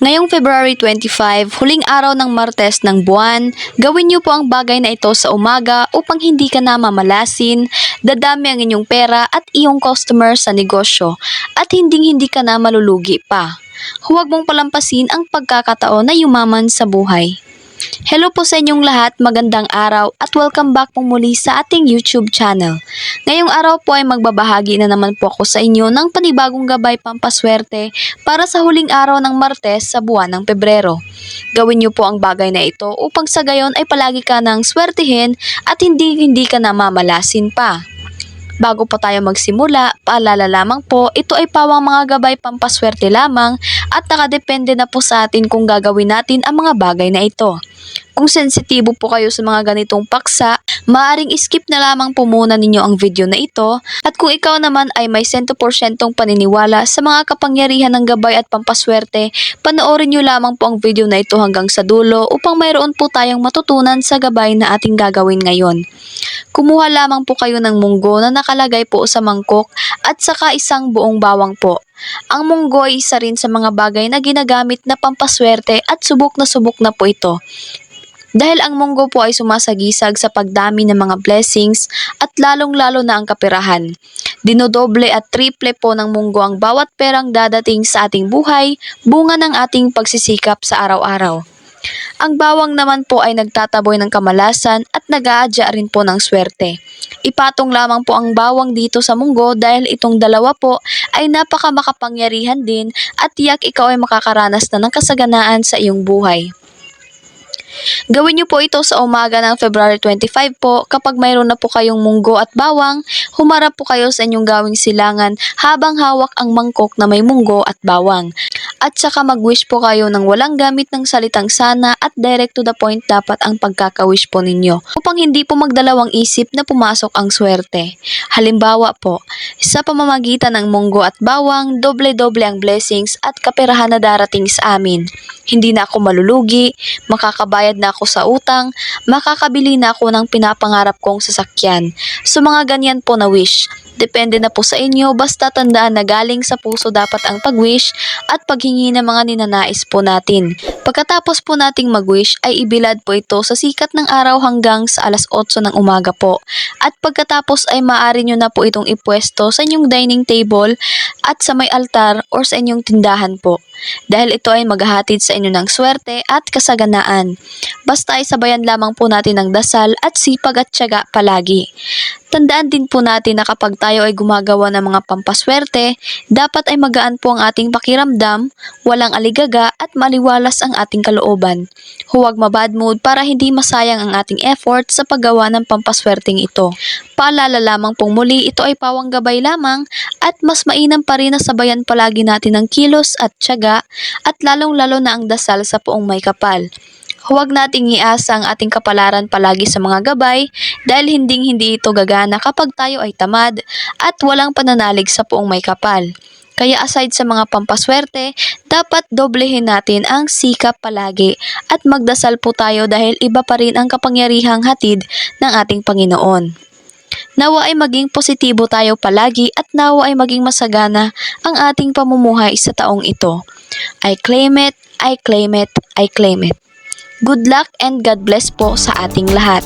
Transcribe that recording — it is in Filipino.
Ngayong February 25, huling araw ng Martes ng buwan, gawin niyo po ang bagay na ito sa umaga upang hindi ka na mamalasin, dadami ang inyong pera at iyong customer sa negosyo, at hinding-hindi ka na malulugi pa. Huwag mong palampasin ang pagkakataon na yumaman sa buhay. Hello po sa inyong lahat, magandang araw at welcome back po muli sa ating YouTube channel. Ngayong araw po ay magbabahagi na naman po ako sa inyo ng panibagong gabay pampaswerte para sa huling araw ng Martes sa buwan ng Pebrero. Gawin niyo po ang bagay na ito upang sa gayon ay palagi ka ng swertihin at hindi hindi ka na mamalasin pa. Bago po tayo magsimula, paalala lamang po, ito ay pawang mga gabay pampaswerte lamang at nakadepende na po sa atin kung gagawin natin ang mga bagay na ito. Kung sensitibo po kayo sa mga ganitong paksa, maaring skip na lamang po muna ninyo ang video na ito at kung ikaw naman ay may 100% paniniwala sa mga kapangyarihan ng gabay at pampaswerte, panoorin nyo lamang po ang video na ito hanggang sa dulo upang mayroon po tayong matutunan sa gabay na ating gagawin ngayon. Kumuha lamang po kayo ng munggo na nakalagay po sa mangkok at saka isang buong bawang po. Ang munggo ay isa rin sa mga bagay na ginagamit na pampaswerte at subok na subok na po ito. Dahil ang munggo po ay sumasagisag sa pagdami ng mga blessings at lalong-lalo na ang kapirahan. Dinodoble at triple po ng munggo ang bawat perang dadating sa ating buhay, bunga ng ating pagsisikap sa araw-araw. Ang bawang naman po ay nagtataboy ng kamalasan at nag-aadya rin po ng swerte. Ipatong lamang po ang bawang dito sa munggo dahil itong dalawa po ay napaka makapangyarihan din at tiyak ikaw ay makakaranas na ng kasaganaan sa iyong buhay. Gawin niyo po ito sa umaga ng February 25 po kapag mayroon na po kayong munggo at bawang, humarap po kayo sa inyong gawing silangan habang hawak ang mangkok na may munggo at bawang. At saka mag-wish po kayo ng walang gamit ng salitang sana at direct to the point dapat ang pagkaka-wish po ninyo upang hindi po magdalawang isip na pumasok ang swerte. Halimbawa po, sa pamamagitan ng munggo at bawang, doble-doble ang blessings at kaperahan na darating sa amin. Hindi na ako malulugi, makakabayad na ako sa utang, makakabili na ako ng pinapangarap kong sasakyan. So mga ganyan po na wish. Depende na po sa inyo, basta tandaan na galing sa puso dapat ang pag-wish at paghingi ng mga ninanais po natin. Pagkatapos po nating mag-wish ay ibilad po ito sa sikat ng araw hanggang sa alas 8 ng umaga po. At pagkatapos ay maaari nyo na po itong ipwesto sa inyong dining table at sa may altar or sa inyong tindahan po. Dahil ito ay maghahatid sa inyo ng swerte at kasaganaan. Basta ay sabayan lamang po natin ng dasal at sipag at tiyaga palagi. Tandaan din po natin na kapag tayo ay gumagawa ng mga pampaswerte, dapat ay magaan po ang ating pakiramdam, walang aligaga at maliwalas ang ating kalooban. Huwag mabad mood para hindi masayang ang ating effort sa paggawa ng pampaswerteng ito. Paalala lamang pong muli, ito ay pawang gabay lamang at mas mainam pa rin na sabayan palagi natin ng kilos at tiyaga at lalong-lalo na ang dasal sa puong may kapal. Huwag nating iasa ang ating kapalaran palagi sa mga gabay dahil hinding-hindi ito gagana kapag tayo ay tamad at walang pananalig sa puong may kapal. Kaya aside sa mga pampaswerte, dapat doblehin natin ang sikap palagi at magdasal po tayo dahil iba pa rin ang kapangyarihang hatid ng ating Panginoon. Nawa ay maging positibo tayo palagi at nawa ay maging masagana ang ating pamumuhay sa taong ito. I claim it, I claim it, I claim it. Good luck and God bless po sa ating lahat.